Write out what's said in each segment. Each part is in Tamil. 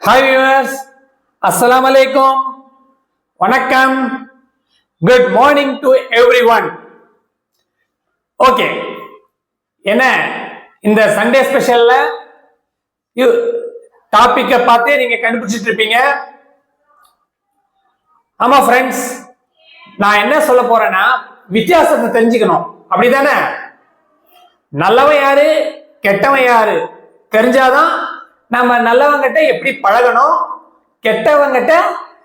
ஹாய் வியூவர்ஸ் அஸ்லாம் அலைக்கும் வணக்கம் good morning to everyone okay என்ன இந்த சண்டே ஸ்பெஷல்ல டாப்பிக்கை பார்த்தே நீங்க கண்டுபிடிச்சிட்டு இருப்பீங்க. ஆமா ஃப்ரெண்ட்ஸ் நான் என்ன சொல்ல போறேன்னா வித்தியாசத்தை தெரிஞ்சுக்கணும். அப்படிதானே? நல்லவன் யாரு? கெட்டவன் யாரு? தெரிஞ்சாதான் நம்ம நல்லவங்கிட்ட எப்படி பழகணும் கெட்டவங்கிட்ட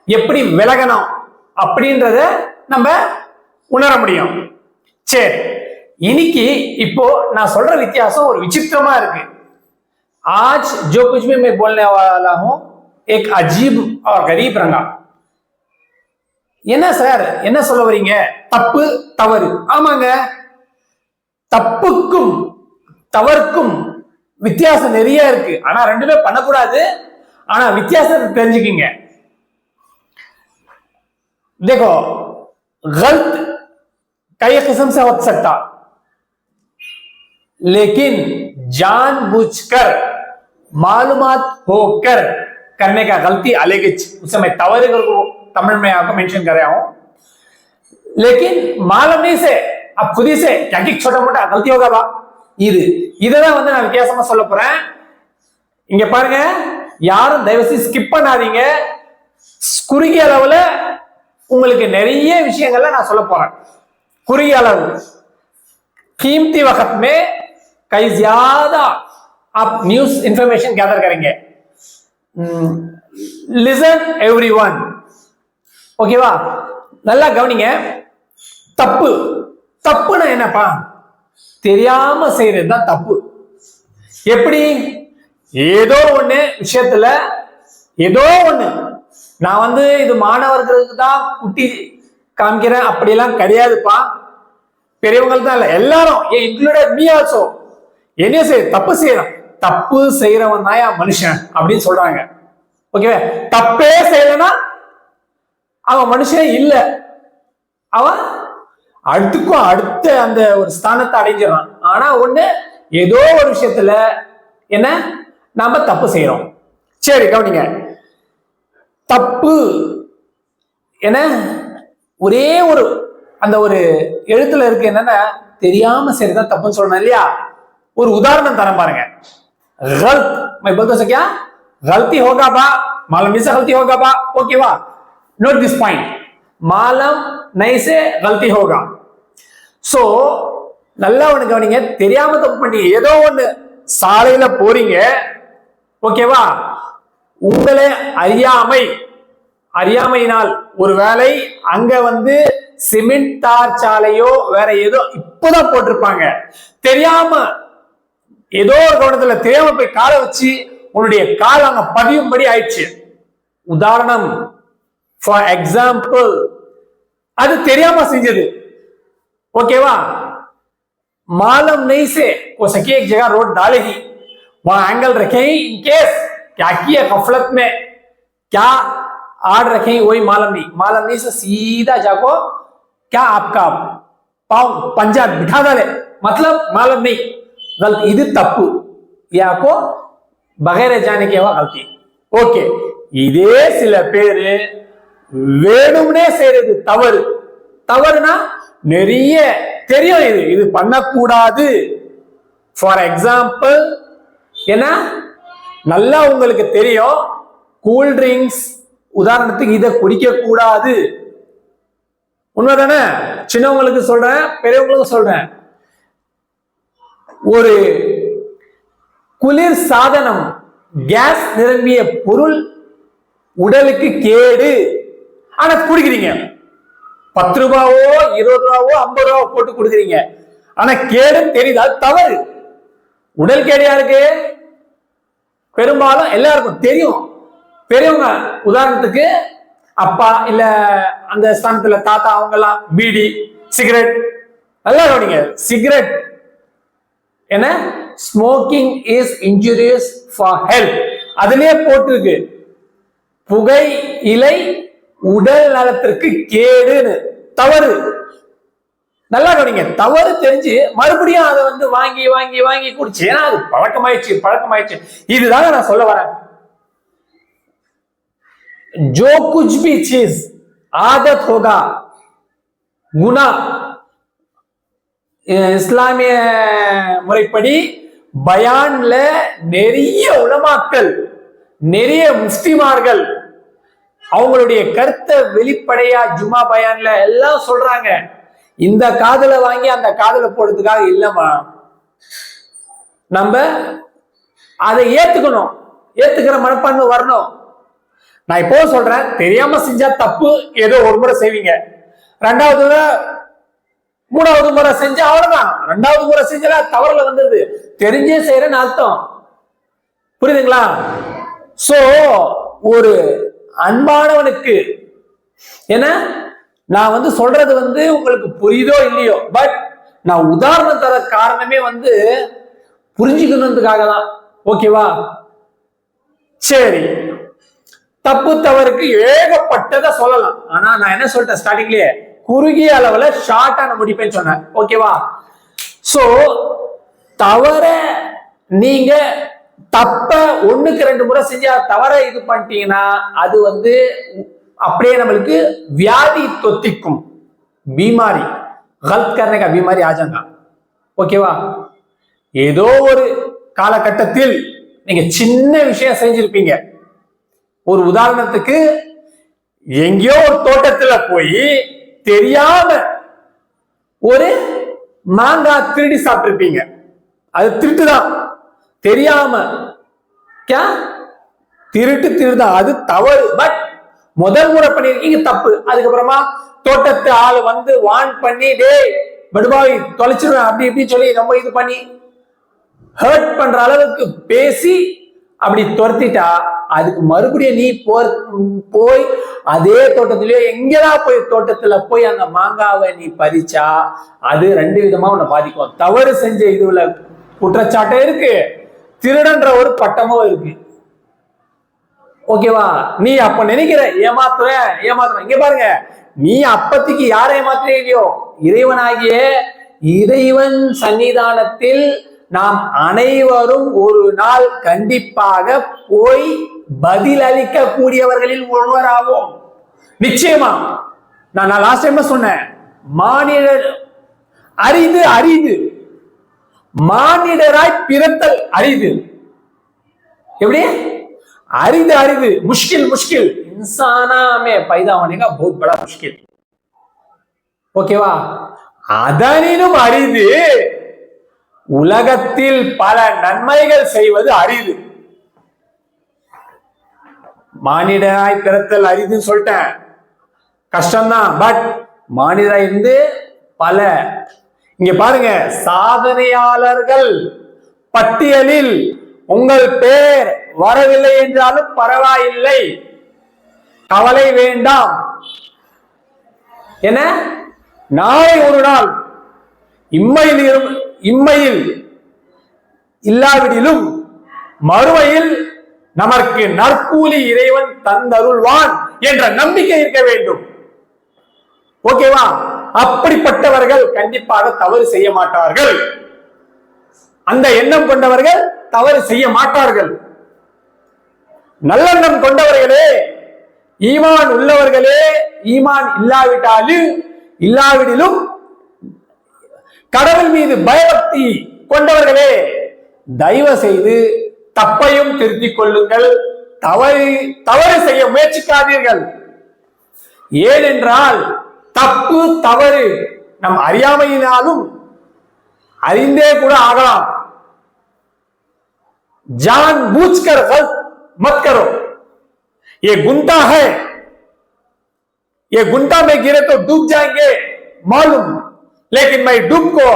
எப்படி விலகணும் அப்படின்றத நம்ம உணர முடியும் சரி இன்னைக்கு இப்போ நான் சொல்ற வித்தியாசம் ஒரு விசித்திரமா இருக்கு आज जो कुछ भी मैं बोलने वाला हूं एक अजीब और गरीब रंगा என்ன சார் என்ன சொல்ல வரீங்க தப்பு தவறு ஆமாங்க தப்புக்கும் தவறுக்கும் வித்தியாசம் நிறைய இருக்கு ஆனா ரெண்டுமே பண்ணக்கூடாது ஆனா வித்தியாசத்தை தெரிஞ்சுக்கிங்க देखो गलत कई किस्म से हो सकता लेकिन जानबूझकर मालूमात होकर करने का गलती अलग है। उसे मैं तवरे को तमिल में आपको मेंशन कर रहा हूं लेकिन मालूम नहीं से अब खुद ही से क्या कि छोटा मोटा गलती होगा बा இது இததான் வந்து நான் வித்தியாசமா சொல்ல போறேன் இங்க பாருங்க யாரும் தயவு செய்து ஸ்கிப் பண்ணாதீங்க குறுகிய அளவுல உங்களுக்கு நிறைய விஷயங்கள்ல நான் சொல்ல போறேன் குறுகிய அளவு कीमती वक्त में कई ज्यादा आप न्यूज इंफॉर्मेशन गैदर करेंगे லிசன் எவ்ரி ஒன் ஓகேவா நல்லா கவனிங்க தப்பு தப்புன்னா என்னப்பா தெரியாம செய்யறது தான் தப்பு. எப்படி? ஏதோ ஒண்ணு விஷயத்துல ஏதோ ஒண்ணு. நான் வந்து இது மாணவர்களுக்கு தான் குட்டி காமிக்கிறேன் அப்படியெல்லாம் கிடையாதுப்பா. பெரியவங்களுக்கு தான் இல்ல எல்லாரும் ஏன் இன்க்ளூடட் மீ ஆல்சோ என்ன செய்ய தப்பு செய்யறான். தப்பு செய்யறவன் தாயா மனுஷன் அப்படின்னு சொல்றாங்க. ஓகேவா? தப்பே செய்யலன்னா அவன் மனுஷன் இல்ல. அவன் அடுத்துக்கும் அடுத்த அந்த ஒரு ஸ்தானத்தை அடைஞ்சிடறான் ஆனா ஒண்ணு ஏதோ ஒரு விஷயத்துல என்ன நாம தப்பு செய்யறோம் சரி கவனிங்க தப்பு என்ன ஒரே ஒரு அந்த ஒரு எழுத்துல இருக்கு என்னன்னா தெரியாம சரிதான் தப்புன்னு சொல்லணும் இல்லையா ஒரு உதாரணம் தரேன் பாருங்க गलत मैं बोल तो क्या गलती होगा बा मालूम नहीं से गलती होगा बा ओके वा नोट दिस पॉइंट மாலம் நைசே கல்தி ஹோகா. ஸோ நல்லா ஒன்று கவனிங்க தெரியாம தப்பு பண்ணி ஏதோ ஒன்று சாலையில போறீங்க ஓகேவா உங்களே அறியாமை அறியாமையினால் ஒருவேளை அங்க வந்து சிமெண்ட் தார் சாலையோ வேற ஏதோ இப்போதான் போட்டிருப்பாங்க. தெரியாம ஏதோ ஒரு கவனத்துல தெரியாம போய் காலை வச்சு உன்னுடைய கால் அங்க பதியும்படி ஆயிடுச்சு. உதாரணம் ஃபார் எக்ஸாம்பிள் அது தெரியாம செஞ்சது ओकेवा मालूम नहीं से हो सके एक जगह रोड डालेगी वहां एंगल रखे ही इन केस क्या किया गफलत में क्या आड़ रखे वही मालूम नहीं मालूम नहीं से सीधा जाको क्या आपका पाव पंजा बिठा डाले मतलब मालूम नहीं गलती இது தப்பு யாக்கோ பகேர जाने की वह गलती ஓகே இதே சில பேரு வேணும்னே செய்யறது தவறு. தவறுனா நிறைய தெரியும் இது. இது பண்ணக்கூடாது. ஃபார் எக்ஸாம்பிள் என்ன நல்லா உங்களுக்கு தெரியும். கூல் ட்ரிங்க்ஸ் உதாரணத்துக்கு இதை குடிக்க கூடாது உண்மைதானே? சின்னவங்களுக்கு சொல்றேன் பெரியவங்களுக்கு சொல்றேன். ஒரு குளிர் சாதனம் கேஸ் நிரம்பிய பொருள் உடலுக்கு கேடு. ஆனா குடிக்கிறீங்க. பத்து ரூபாவோ இருபது ரூபாவோ ஐம்பது ரூபாவோ போட்டு கொடுக்குறீங்க. ஆனா கேடுன்னு தெரியுதா தவறு. உடல் கேடு யாருக்கு? பெரும்பாலும் எல்லாருக்கும் தெரியும். பெரியவங்க உதாரணத்துக்கு அப்பா இல்ல அந்த ஸ்தானத்துல தாத்தா அவங்க எல்லாம் பீடி சிகரெட். நல்லா கவனிங்க சிகரெட். என்ன? Smoking is injurious for health அதுலயே போட்டிருக்கு. புகை இலை உடல் நலத்திற்கு கேடுன்னு தவறு நல்லா கவனிங்க தவறு தெரிஞ்சு மறுபடியும் அதை வந்து வாங்கி வாங்கி வாங்கி குடிச்சு ஏன்னா அது பழக்கமாயிடுச்சு பழக்கமாயிடுச்சு இதுதாங்க நான் சொல்ல வரேன் जो कुछ भी चीज आदत होगा गुना இஸ்லாமிய முறைப்படி பயான்ல நிறைய உலமாக்கள் நிறைய முஸ்லிமார்கள் அவங்களுடைய கருத்தை வெளிப்படையா ஜுமா பயான்ல எல்லாம் சொல்றாங்க. இந்த காதலை வாங்கி அந்த காதலை போடுறதுக்காக இல்லம்மா. நம்ம அதை ஏத்துக்கணும். ஏத்துக்கிற மனப்பான்மை வரணும். நான் இப்போ சொல்றேன் தெரியாம செஞ்சா தப்பு ஏதோ ஒரு முறை செய்வீங்க. ரெண்டாவது முறை மூணாவது முறை செஞ்சா அவ்வளவுதான். ரெண்டாவது முறை செஞ்சா தவறுல வந்துருது. தெரிஞ்சே செய்யறேன்னு அர்த்தம். புரியுதுங்களா? சோ ஒரு அன்பானவனுக்கு. ஏன்னா நான் வந்து சொல்றது வந்து உங்களுக்கு புரியுதோ இல்லையோ? பட் நான் உதாரணம் தர காரணமே வந்து புரிஞ்சுக்கணுன்றதுக்காக தான் ஓகேவா சரி. தப்பு தவறுக்கு ஏகப்பட்டதை சொல்லலாம். ஆனா நான் என்ன சொல்லிட்டேன் ஸ்டார்டிங்லயே குறுகிய அளவுல ஷார்ட்டா நான் முடிப்பேன்னு சொன்னேன். ஓகேவா சோ தவற நீங்க தப்ப ஒண்ணுக்கு ரெண்டு முறை செஞ்சா தவற இது பண்ணிட்டீங்கன்னா அது வந்து அப்படியே நம்மளுக்கு வியாதி தொத்திக்கும். பீமாரி கல்த் பீமாரி ஆஜாங்க ஓகேவா? ஏதோ ஒரு காலகட்டத்தில் நீங்க சின்ன விஷயம் செஞ்சிருப்பீங்க. ஒரு உதாரணத்துக்கு எங்கேயோ ஒரு தோட்டத்துல போய் தெரியாம ஒரு மாங்காய் திருடி சாப்பிட்டுருப்பீங்க. அது திருட்டு தான் தெரியாம. கே? திருட்டு திருதான் அது தவறு. பட் முதல் முறை பண்ணிருக்கீங்க தப்பு. அதுக்கப்புறமா தோட்டத்து ஆள் வந்து வான் பண்ணி டேய் படுபாவி தொலைச்சிருவேன் அப்படி இப்படி சொல்லி ரொம்ப இது பண்ணி ஹர்ட் பண்ற அளவுக்கு பேசி அப்படி துரத்திட்டா அதுக்கு மறுபடியும் நீ போர் போய் அதே தோட்டத்திலேயோ எங்கேயா போய் தோட்டத்துல போய் அந்த மாங்காவை நீ பறிச்சா அது ரெண்டு விதமா உன்னை பாதிக்கும். தவறு செஞ்ச இதுல குற்றச்சாட்டை இருக்கு. திருடன்ற ஒரு பட்டமும் இருக்கு. ஓகேவா? நீ அப்ப நினைக்கிற ஏமாத்துற ஏமாத்துற. இங்க பாருங்க. நீ அப்பத்திக்கு யாரை ஏமாத்துறே இல்லையோ இறைவனாகிய இறைவன் சன்னிதானத்தில் நாம் அனைவரும் ஒரு நாள் கண்டிப்பாக போய் பதில் அளிக்க கூடியவர்களில் ஒருவராகும் நிச்சயமா. நான் நான் லாஸ்ட் டைம் சொன்னேன். மாநில அரிது அரிது மானிடராய் பிறத்தல் அரிது. எப்படி? அரிது அரிது. முஷ்கில் முஷ்கில். இன்சானாமே பைதா மாட்டேங்க பௌத் முஷ்கில். ஓகேவா? அதனினும் அரிது உலகத்தில் பல நன்மைகள் செய்வது அரிது. மானிடராய் பிறத்தல் அரிதுன்னு சொல்லிட்டேன். கஷ்டம்தான். பட் மானிடராய் இருந்து பல இங்க பாருங்க சாதனையாளர்கள் பட்டியலில் உங்கள் பேர் வரவில்லை என்றாலும் பரவாயில்லை. கவலை வேண்டாம். என நாளை ஒரு நாள் இம்மையில் இம்மையில் இல்லாவிடிலும் மறுமையில் நமக்கு நற்கூலி இறைவன் தந்தருள்வான் என்ற நம்பிக்கை இருக்க வேண்டும். ஓகேவா? அப்படிப்பட்டவர்கள் கண்டிப்பாக தவறு செய்ய மாட்டார்கள். அந்த எண்ணம் கொண்டவர்கள் தவறு செய்ய மாட்டார்கள். நல்லெண்ணம் கொண்டவர்களே ஈமான் உள்ளவர்களே ஈமான் இல்லாவிட்டாலும் இல்லாவிடிலும் கடவுள் மீது பயபக்தி கொண்டவர்களே தயவு செய்து தப்பையும் திருத்திக் கொள்ளுங்கள். தவறு தவறு செய்ய முயற்சிக்காதீர்கள். ஏனென்றால் தப்பு தவறு நம் அறியாமையினாலும் அறிந்தே கூட ஆகலாம் जान बूझकर गलत मत करो ये गुंटा है ये गुंटा में गिरे तो डूब जाएंगे मालूम लेकिन मैं डूब को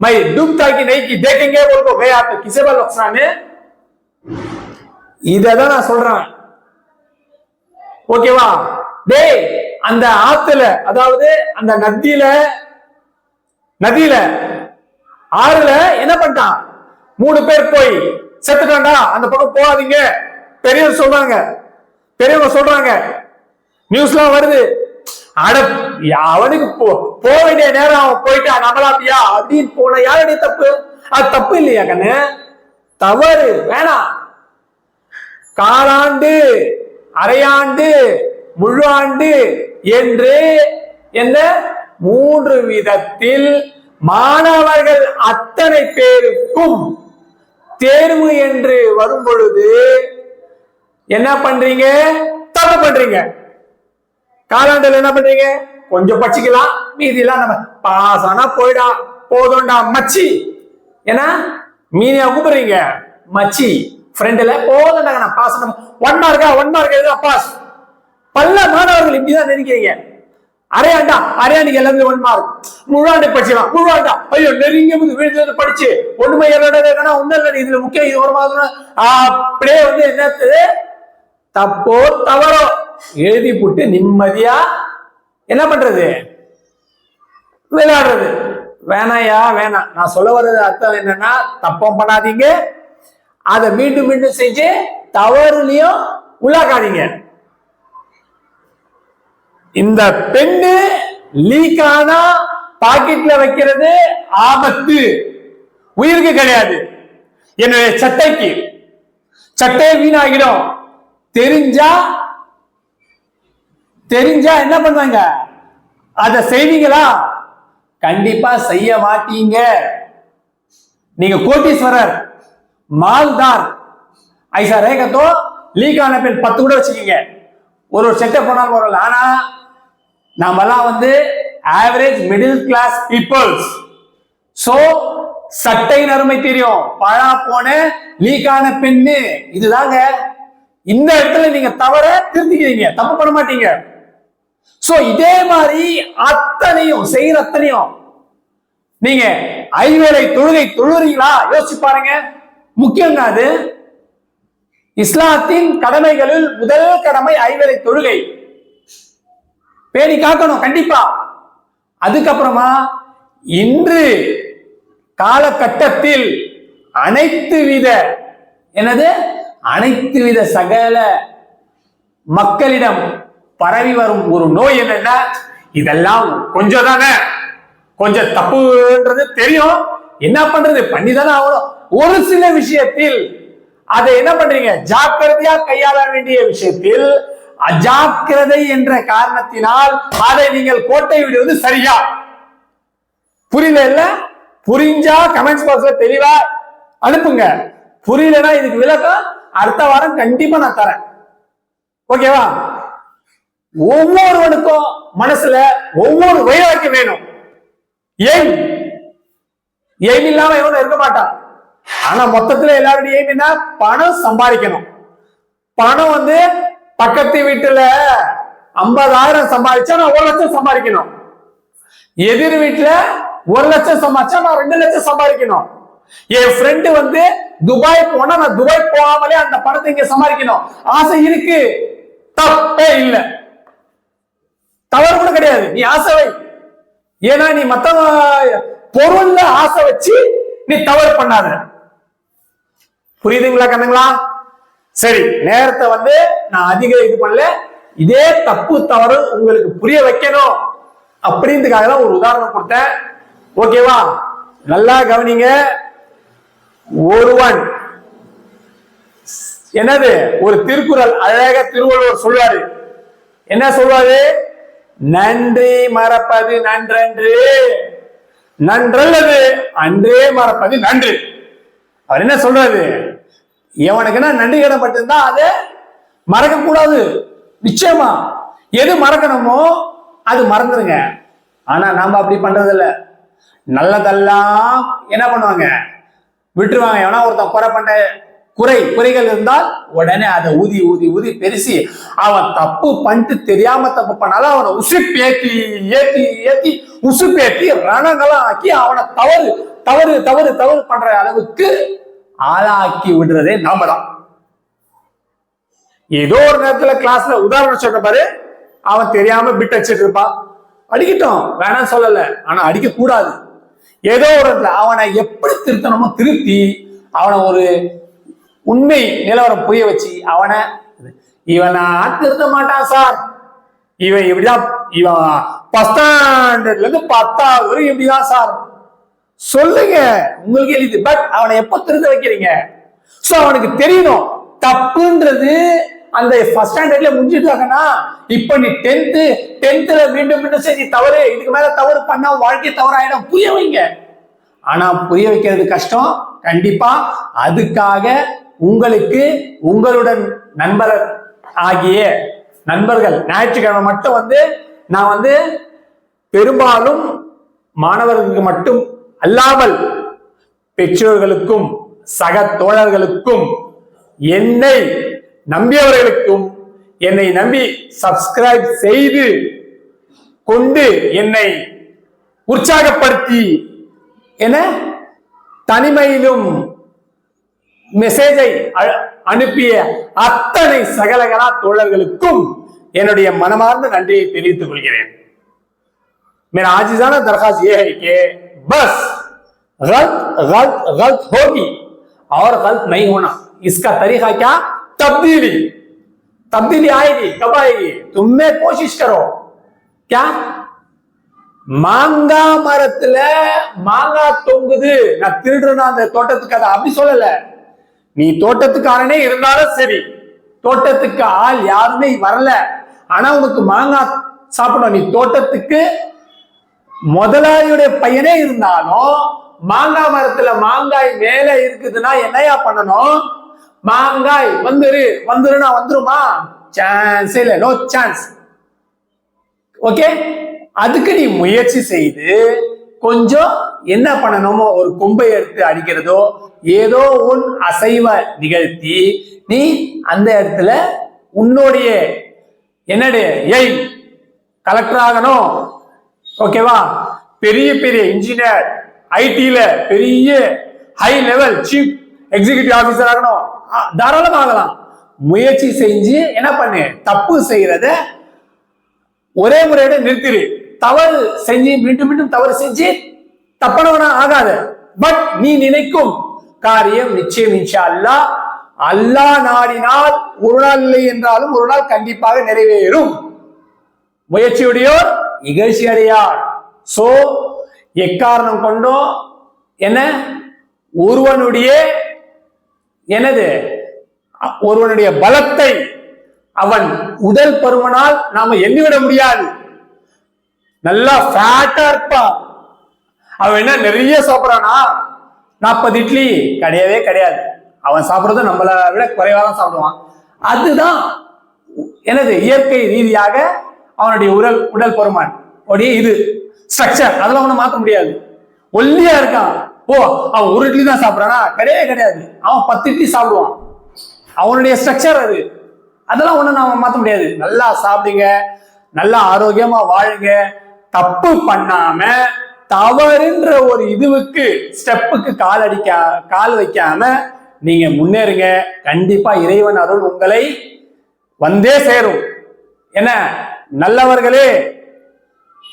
मैं डूबता कि नहीं कि देखेंगे बोल को गया तो किसे बल नुकसान है இதான் நான் சொல்றேன் ஓகேவா டேய் அந்த ஆத்துல அதாவது அந்த நதியில நதியில ஆறுல என்ன பண்ணிட்டான்? மூணு பேர் போய் செத்துட்டான்டா அந்த பக்கம் போகாதீங்க. பெரியவர் சொல்றாங்க. பெரியவங்க சொல்றாங்க. நியூஸ்லாம் வருது. அட அவனுக்கு போ போக வேண்டிய நேரம் அவன் போயிட்டான். நம்மளாப்பியா அப்படின்னு போன யாருடைய தப்பு? அது தப்பு இல்லையா கண்ணு? தவறு வேணாம். காலாண்டு அரையாண்டு முழு ஆண்டு என்று என்ன? மூன்று விதத்தில் மாணவர்கள் அத்தனை பேருக்கும் தேர்வு என்று வரும் பொழுது என்ன பண்றீங்க? தப்பு பண்றீங்க. காலாண்டில் என்ன பண்றீங்க? கொஞ்சம் படிச்சுக்கலாம் மீதியெல்லாம் நம்ம பாஸ் ஆனா போயிடா. போதும்டா மச்சி. ஏன்னா மீனியா கூப்பிடுறீங்க. மச்சி ஃப்ரெண்டில் போதும்டா நான் பாஸ் ஒன் மார்க்கா ஒன் மார்க் எழுதா பாஸ். பல மாணவர்கள் இப்படிதான் நினைக்கிறீங்க அரையாண்டா அரையாண்டுக்கு எல்லாமே ஒன் மார்க் முழாண்டு படிச்சுக்கலாம். முழுவாண்டா ஐயோ நெருங்கிய வந்து விழுந்தது படிச்சு. ஒண்ணுமே என்னடா ஒண்ணு இல்லை இதுல முக்கியம் இது ஒரு மாதம் அப்படியே வந்து என்னத்து தப்போ தவறோ எழுதி போட்டு நிம்மதியா என்ன பண்றது? விளையாடுறது. வேணாயா வேணாம். நான் சொல்ல வர்றது அர்த்தம் என்னன்னா தப்பம் பண்ணாதீங்க. அதை மீண்டும் மீண்டும் செஞ்சு தவறுலையும் உள்ளாக்காதீங்க. இந்த பெண்ணு லீக் ஆனா பாக்கெட்ல வைக்கிறது ஆபத்து. உயிருக்கு கிடையாது. என்னுடைய சட்டைக்கு. சட்டையை வீணாகிடும். தெரிஞ்சா தெரிஞ்சா என்ன பண்ணுவாங்க? அதை செய்வீங்களா? கண்டிப்பா செய்ய மாட்டீங்க. நீங்க கோட்டீஸ்வரர் மால்தார் ஐசா ரேகத்தோ லீக் ஆன பெண் பத்து கூட வச்சுக்கீங்க. ஒரு ஒரு செட்டை போனாலும் வரல ஆனா நாமெல்லாம் வந்து average middle class peoples so சட்டை நறுமை தெரியும். பழா போன லீக்கான பெண்ணு. இதுதாங்க. இந்த இடத்துல நீங்க தவற திருந்திக்கிறீங்க தப்பு பண்ண மாட்டீங்க. சோ இதே மாதிரி அத்தனையும் செய்யற அத்தனையும் நீங்க ஐவேளை தொழுகை தொழுறீங்களா? யோசிச்சு பாருங்க. முக்கியம் அது. இஸ்லாத்தின் கடமைகளில் முதல் கடமை ஐவேளை தொழுகை. பேணி காக்கணும் கண்டிப்பா. அதுக்கப்புறமா இன்று காலகட்டத்தில் அனைத்து வித எனது அனைத்து வித சகல மக்களிடம் பரவி வரும் ஒரு நோய் என்னன்னா இதெல்லாம் கொஞ்சம் தானே. கொஞ்சம் தப்புன்றது தெரியும். என்ன பண்றது? பண்ணிதானே ஆகணும். ஒரு சில விஷயத்தில் அதை என்ன பண்றீங்க? ஜாக்கிரதையா கையாள வேண்டிய விஷயத்தில் அஜாக்கிரதை என்ற காரணத்தினால் அதை நீங்கள் கோட்டை விடுவது சரியா? புரியல இல்ல? புரிஞ்சா கமெண்ட்ஸ் பாக்ஸ்ல தெளிவா அனுப்புங்க. புரியலன்னா இதுக்கு விளக்கம் அடுத்த வாரம் கண்டிப்பா நான் தரேன். ஓகேவா ஒவ்வொருவனுக்கும் மனசுல ஒவ்வொரு வைராக்கியம் வேணும். ஏன் எய்ம் இல்லாம எவனும் இருக்க மாட்டான். ஆனா மொத்தத்துல எல்லாருடைய எய்ம் என்ன? பணம் சம்பாதிக்கணும். பணம் வந்து பக்கத்து வீட்டுல ஐம்பதாயிரம் சம்பாதிச்சா நான் ஒரு லட்சம் சம்பாதிக்கணும். எதிர் வீட்டுல ஒரு லட்சம் சம்பாதிச்சா நான் ரெண்டு லட்சம் சம்பாதிக்கணும். என் ஃப்ரெண்டு வந்து துபாய் போனா நான் துபாய் போகாமலே அந்த பணத்தை இங்க சம்பாதிக்கணும். ஆசை இருக்கு. தப்பே இல்லை. தவறு கூட கிடையாது. நீ ஆசை வை. ஏன்னா நீ மத்த பொருள்ல ஆசை வச்சு நீ தவறு பண்ணாத. புரியுதுங்களா கண்ணுங்களா? சரி நேரத்தை வந்து நான் அதிக இது பண்ணல. இதே தப்பு தவறு உங்களுக்கு புரிய வைக்கணும் அப்படின்றதுக்காக தான் ஒரு உதாரணம் கொடுத்தேன். ஓகேவா நல்லா கவனிங்க. ஒருவன் என்னது? ஒரு திருக்குறள் அழக திருவள்ளுவர் சொல்வாரு என்ன சொல்வாரு நன்றி மறப்பது நன்றன்று. நன்றல்லது அன்றே மறப்பது நன்று. அவர் என்ன சொல்றாரு? எவனுக்குன்னா நன்றி பட்டுருந்தா அது மறக்க கூடாது நிச்சயமா. எது மறக்கணுமோ அது மறந்துருங்க. ஆனா நாம அப்படி பண்றது இல்ல நல்லதெல்லாம் என்ன பண்ணுவாங்க? விட்டுருவாங்க. எவனா ஒருத்தன் குறை பண்ண குறை குறைகள் இருந்தால் உடனே அதை ஊதி ஊதி ஊதி பெருசி அவன் தப்பு பண்ணிட்டு தெரியாம தப்பு பண்ணாலும் அவனை உசுப்பேத்தி ஏத்தி ஏத்தி உசுப்பேத்தி ரணங்களாம் ஆக்கி அவனை தவறு தவறு தவறு தவறு பண்ற அளவுக்கு ஆளாக்கி விடுறதே நாம தான் ஏதோ ஒரு நேரத்துல கிளாஸ்ல உதாரணம் சொல்ற பாரு. அவன் தெரியாம பிட் அடிச்சிட்டு இருப்பான். அடிக்கட்டும் வேணாம் சொல்லல. ஆனா அடிக்க கூடாது ஏதோ ஒரு இடத்துல அவனை எப்படி திருத்தணுமோ திருத்தி அவனை ஒரு உண்மை நிலவரம் புரிய வச்சு அவனை இவனை திருத்த மாட்டான் சார். இவன் இப்படிதான் இவன் ஃபர்ஸ்ட் ஸ்டாண்டர்ட்ல இருந்து பத்தாவது வரைக்கும் இப்படிதான் சார். சொல்லுங்க. உங்களுக்கு எளிது. பட் அவனை எப்ப திருத்த வைக்கிறீங்க? சோ அவனுக்கு தெரியணும். தப்புன்றது அந்த ஃபர்ஸ்ட் ஸ்டாண்டர்ட்ல முடிஞ்சிட்டாங்கன்னா இப்ப நீ டென்த்து டென்த்ல மீண்டும் மீண்டும் செஞ்சு தவறு. இதுக்கு மேல தவறு பண்ணா வாழ்க்கை தவறாயிடும். புரிய வைங்க. ஆனா புரிய வைக்கிறது கஷ்டம். கண்டிப்பா. அதுக்காக உங்களுக்கு உங்களுடன் நண்பர் ஆகிய நண்பர்கள் ஞாயிற்றுக்கிழமை மட்டும் வந்து நான் வந்து பெரும்பாலும் மாணவர்களுக்கு மட்டும் அல்லாமல் பெற்றோர்களுக்கும் சக தோழர்களுக்கும் என்னை நம்பியவர்களுக்கும் என்னை நம்பி சப்ஸ்கிரைப் செய்து கொண்டு என்னை உற்சாகப்படுத்தி என தனிமையிலும் மெசேஜை அ- அனுப்பிய அத்தனை சகலகலா தோழர்களுக்கும் என்னுடைய மனமார்ந்த நன்றியை தெரிவித்துக் கொள்கிறேன் मेरा आजीजाना दरखास्त ये है कि बस गलत गलत गलत होगी और गलत नहीं होना इसका तरीका क्या तब्दीली तब्दीली आएगी कब आएगी तुम में कोशिश करो क्या மாங்கா மரத்துல மாங்காய் தொங்குது நான் திருடுறேன்னா அந்த தோட்டத்துக்கு அதை அப்படி சொல்லல நீ தோட்டத்துக்காரனே இருந்தாலும் சரி தோட்டத்துக்கு ஆள் யாருமே வரல ஆனா உனக்கு மாங்காய் சாப்பிடணும் நீ தோட்டத்துக்கு முதலாளியுடைய பையனே இருந்தாலும் மாங்காய் மரத்துல மாங்காய் மேல இருக்குதுன்னா என்னையா பண்ணணும்? மாங்காய் வந்துரு. வந்துருன்னா வந்துருமா? சான்ஸ் இல்ல. நோ சான்ஸ் ஓகே அதுக்கு நீ முயற்சி செய்து கொஞ்சம் என்ன பண்ணணுமோ ஒரு கொம்பை எடுத்து அடிக்கிறதோ ஏதோ உன் அசைவ நிகழ்த்தி நீ அந்த இடத்துல உன்னுடைய என்னடைய ஏய் கலெக்டர் ஆகணும். ஓகேவா பெரிய பெரிய இன்ஜினியர் ஐடியில பெரிய high level chief executive officer ஆகணும். தாராளமாக ஆகலாம். முயற்சி செஞ்சு என்ன பண்ணு? தப்பு செய்யறத ஒரே முறையோட நிறுத்திடு தவறு செஞ்சு மீண்டும் மீண்டும் தவறு செஞ்சு தப்பனவனா ஆகாத. பட் நீ நினைக்கும் காரியம் நிச்சயம் இன்ஷா அல்லாஹ் அல்லாஹ் நாடினால் ஒரு நாள் இல்லை என்றாலும் ஒரு நாள் கண்டிப்பாக நிறைவேறும். முயற்சியுடையோர் இகழ்ச்சி அடையார் சோ எக்காரணம் கொண்டோ? என்ன? ஒருவனுடைய எனது ஒருவனுடைய பலத்தை அவன் உடல் பருமனால் நாம எண்ணிவிட முடியாது. நல்லா ஃபேட்டா இருப்பான் அவன் என்ன நிறைய சாப்பிடறானா? நாற்பது இட்லி. கிடையவே கிடையாது. அவன் சாப்பிட்றது நம்மள விட குறைவாக தான் சாப்பிடுவான். அதுதான் எனது இயற்கை ரீதியாக அவனுடைய உடல் உடல் பருமன். உடைய இது. ஸ்ட்ரக்சர் அதெல்லாம் ஒன்றும் மாற்ற முடியாது. ஒல்லியா இருக்கான். ஓ அவன் ஒரு இட்லி தான் சாப்பிட்றானா? கிடையவே கிடையாது. அவன் பத்து இட்லி சாப்பிடுவான். அவனுடைய ஸ்ட்ரக்சர் அது. அதெல்லாம் ஒன்றும் நாம மாற்ற முடியாது. நல்லா சாப்பிடுங்க. நல்லா ஆரோக்கியமா வாழுங்க. தப்பு பண்ணாம தவறுன்ற ஒரு இதுவுக்கு ஸ்டெப்புக்கு கால் அடிக்க கால் வைக்காம நீங்க முன்னேறுங்க. கண்டிப்பா இறைவன் அருள் உங்களை வந்தே சேரும். என்ன? நல்லவர்களே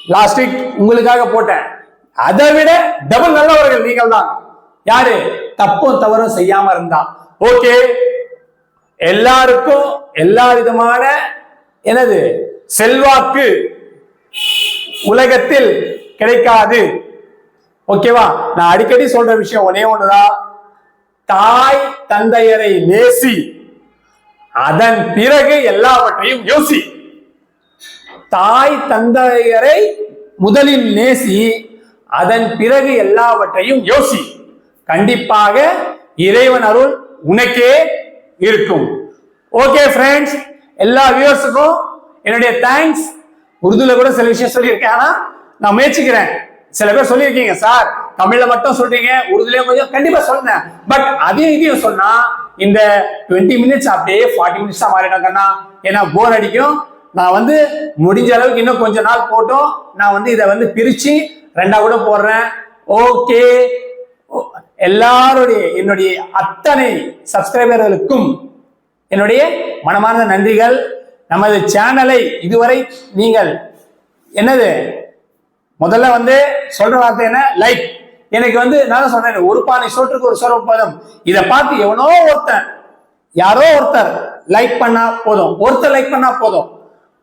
லாஸ்ட் வீக் உங்களுக்காக போட்டேன். அதை விட டபுள் நல்லவர்கள் நீங்கள் தான் யாரு? தப்பும் தவறும் செய்யாம இருந்தா. ஓகே எல்லாருக்கும் எல்லா விதமான எனது செல்வாக்கு உலகத்தில் கிடைக்காது. ஓகேவா நான் அடிக்கடி சொல்ற விஷயம் ஒன்னே ஒண்ணுதான். தாய் தந்தையரை நேசி. அதன் பிறகு எல்லாவற்றையும் யோசி. தாய் தந்தையரை முதலில் நேசி அதன் பிறகு எல்லாவற்றையும் யோசி. கண்டிப்பாக இறைவன் அருள் உனக்கே இருக்கும். ஓகே ஃப்ரெண்ட்ஸ் எல்லா வியூவர்ஸுக்கும் என்னுடைய தேங்க்ஸ் உருதுல கூட சில விஷயம் சொல்லியிருக்கேன் ஆனா நான் முயற்சிக்கிறேன். சில பேர் சொல்லியிருக்கீங்க சார் தமிழ்ல மட்டும் சொல்றீங்க உருதுலயும் கொஞ்சம் கண்டிப்பா சொன்னேன் பட் அதையும் இதையும் சொன்னா இந்த 20 மினிட்ஸ் அப்படியே ஃபார்ட்டி மினிட்ஸா மாறிட்டாங்கன்னா ஏன்னா போர் அடிக்கும். நான் வந்து முடிஞ்ச அளவுக்கு இன்னும் கொஞ்ச நாள் போட்டும். நான் வந்து இதை வந்து பிரிச்சு ரெண்டா கூட போடுறேன். ஓகே. எல்லாருடைய என்னுடைய அத்தனை சப்ஸ்கிரைபர்களுக்கும் என்னுடைய மனமார்ந்த நன்றிகள். நமது சேனலை இதுவரை நீங்கள் என்னது? முதல்ல வந்து சொல்ற வார்த்தை என்ன? லைக் எனக்கு வந்து நான் சொன்னேன் ஒரு பானை சோற்றுக்கு ஒரு சொரப்பதம் இதை பார்த்து எவனோ ஒருத்தன் யாரோ ஒருத்தர் லைக் பண்ணா போதும். ஒருத்தர் லைக் பண்ணா போதும்.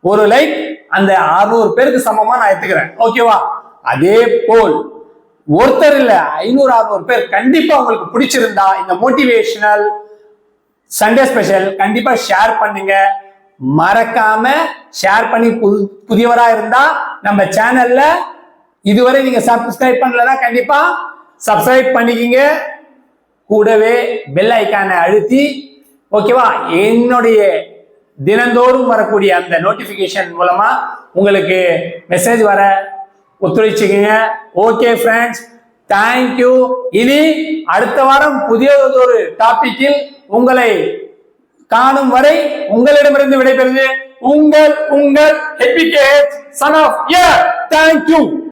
ஒரு லைக் அந்த 600 பேருக்கு சமமா நான் எடுத்துக்கிறேன். ஓகேவா அதே போல் ஒருத்தர் இல்ல ஐநூறு அறுநூறு பேர் கண்டிப்பா உங்களுக்கு பிடிச்சிருந்தா இந்த மோட்டிவேஷனல் சண்டே ஸ்பெஷல் கண்டிப்பா ஷேர் பண்ணுங்க. மறக்காம ஷேர் பண்ணி புது புதியவரா இருந்தா நம்ம சேனல்ல இதுவரை நீங்க சப்ஸ்கிரைப் பண்ணலன்னா கண்டிப்பா சப்ஸ்கிரைப் பண்ணிக்கிங்க. கூடவே பெல் ஐக்கானை அழுத்தி ஓகேவா என்னுடைய தினந்தோறும் வரக்கூடிய அந்த நோட்டிபிகேஷன் மூலமா உங்களுக்கு மெசேஜ் வர ஒத்துழைச்சுக்கங்க. ஓகே ஃப்ரெண்ட்ஸ் தேங்க்யூ இனி அடுத்த வாரம் புதியதொரு டாபிக்கில் உங்களை காணும் வரை உங்களிடமிருந்து விடைபெறுது. உங்கள் உங்கள் சன் ஆஃப் தேங்க்யூ